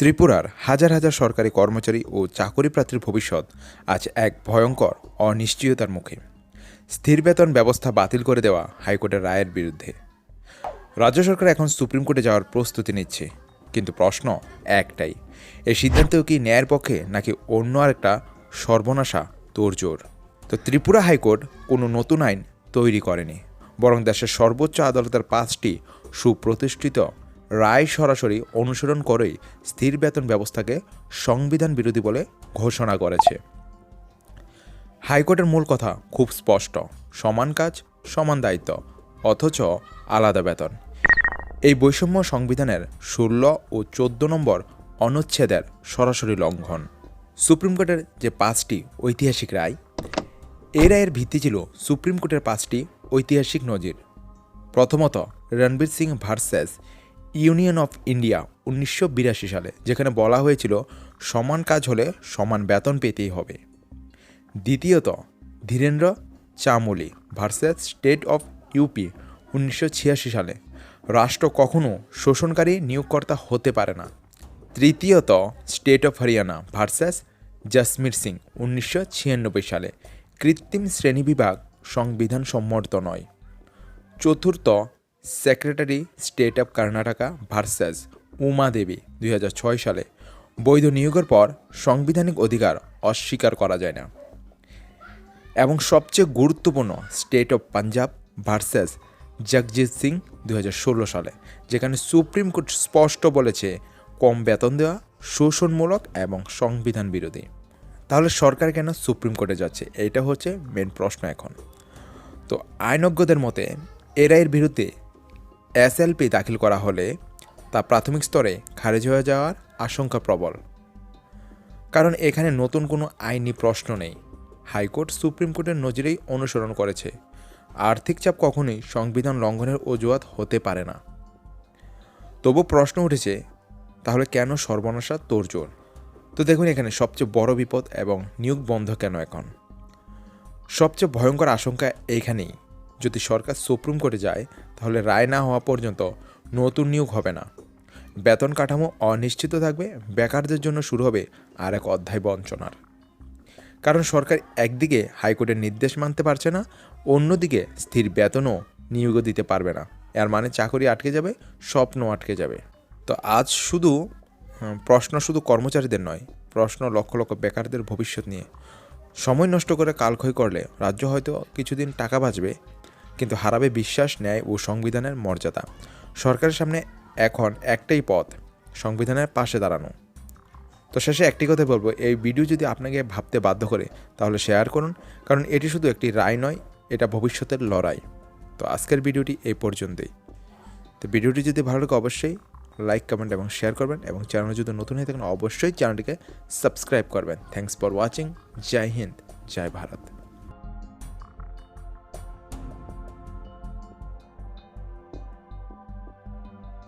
ত্রিপুরার হাজার হাজার সরকারি কর্মচারী ও চাকরি প্রার্থীর ভবিষ্যৎ আজ এক ভয়ঙ্কর অনিশ্চয়তার মুখে। স্থির বেতন ব্যবস্থা বাতিল করে দেওয়া হাইকোর্টের রায়ের বিরুদ্ধে। রাজ্য সরকার এখন সুপ্রিম কোর্টে যাওয়ার প্রস্তুতি নিচ্ছে, কিন্তু প্রশ্ন একটাই এই সিদ্ধান্তও কি ন্যায়ের পক্ষে নাকি অন্য আরেকটা সর্বনাশা তোড়জোড়? তো ত্রিপুরা হাইকোর্ট কোনো নতুন আইন তৈরি করেনি, বরং দেশের সর্বোচ্চ আদালতের পাঁচটি সুপ্রতিষ্ঠিত রায় সরাসরি অনুসরণ করেই স্থির বেতন ব্যবস্থাকে সংবিধান বিরোধী বলে ঘোষণা করেছে। হাইকোর্টের মূল কথা খুব স্পষ্ট, সমান কাজ, সমান দায়িত্ব, অথচ আলাদা বেতন। এই বৈষম্য সংবিধানের ষোলো ও চোদ্দ নম্বর অনুচ্ছেদের সরাসরি লঙ্ঘন। সুপ্রিম কোর্টের যে পাঁচটি ঐতিহাসিক রায় এই রায়ের ভিত্তি ছিল সুপ্রিম কোর্টের পাঁচটি ঐতিহাসিক নজির। প্রথমত, Ranbir Singh versus Union of India উনিশশো বিরাশি সালে, যেখানে বলা হয়েছিল, সমান কাজ হলে সমান বেতন পেতেই হবে। দ্বিতীয়ত, Dhirendra Chamli versus state of UP উনিশশো ছিয়াশি সালে, রাষ্ট্র কখনও শোষণকারী নিয়োগকর্তা হতে পারে না। তৃতীয়ত, state of Haryana versus Jasmir Singh উনিশশো ছিয়ানব্বই সালে, কৃত্রিম শ্রেণীবিভাগ সংবিধান সম্মত নয়। চতুর্থ secretary state of Karnataka versus Uma Devi দুই হাজার ছয় সালে বৈধ নিয়োগের পর সাংবিধানিক অধিকার অস্বীকার করা যায় না। এবং সবচেয়ে গুরুত্বপূর্ণ state of Punjab versus Jagjit Singh দুই হাজার ষোলো সালে, যেখানে সুপ্রিম কোর্ট স্পষ্ট বলেছে কম বেতন দেওয়া শোষণমূলক এবং সংবিধান বিরোধী। তাহলে সরকার কেন সুপ্রিম কোর্টে যাচ্ছে? এইটা হচ্ছে মেন প্রশ্ন এখন। তো আইনজ্ঞদের মতে এ রায়ের বিরুদ্ধে এসএলপি দাখিল করা হলে তা প্রাথমিক স্তরে খারিজ হয়ে যাওয়ার আশঙ্কা প্রবল। কারণ এখানে নতুন কোনো আইনি প্রশ্ন নেই। হাইকোর্ট সুপ্রিম কোর্টের নজিরেই অনুসরণ করেছে। আর্থিক চাপ কখনোই সংবিধান লঙ্ঘনের অজুহাত হতে পারে না। তবু প্রশ্ন উঠেছে, তাহলে কেন সর্বনাশা তোড়জোড় তো দেখুন এখানে সবচেয়ে বড় বিপদ এবং নিয়োগ বন্ধ কেন এখন? সবচেয়ে ভয়ঙ্কর আশঙ্কা এইখানেই যদি সরকার সুপ্রিম কোর্টে যায়, তাহলে রায় না হওয়া পর্যন্ত নতুন নিয়োগ হবে না। বেতন কাঠামো অনিশ্চিত থাকবে, বেকারদের জন্য শুরু হবে আর এক অধ্যায় বঞ্চনার। কারণ সরকার একদিকে হাইকোর্টের নির্দেশ মানতে পারছে না, অন্যদিকে স্থির বেতনও নিয়োগও দিতে পারবে না। এর মানে চাকরি আটকে যাবে, স্বপ্ন আটকে যাবে। তো আজ শুধু প্রশ্ন শুধু কর্মচারীদের নয়, প্রশ্ন লক্ষ লক্ষ বেকারদের ভবিষ্যৎ নিয়ে। সময় নষ্ট করে কালক্ষয় করলে রাজ্য হয়তো কিছুদিন টাকা বাঁচবে কিন্তু হারাবে বিশ্বাস, ন্যায় ও সংবিধানের মর্যাদা। সরকারের সামনে এখন একটাই পথ, সংবিধানের পাশে দাঁড়ানো। তো শেষে একটি কথা বলব, এই ভিডিও যদি আপনাকে ভাবতে বাধ্য করে, তাহলে শেয়ার করুন, কারণ এটি শুধু একটি রায় নয়, এটা ভবিষ্যতের লড়াই। তো আজকের ভিডিওটি এই পর্যন্তই। তো ভিডিওটি যদি ভালো লাগে, অবশ্যই লাইক কমেন্ট এবং শেয়ার করবেন এবং চ্যানেল যদি নতুন হয়ে থাকেন, অবশ্যই চ্যানেলটিকে সাবস্ক্রাইব করবেন। Thanks for watching Jai Hind Jai Bharat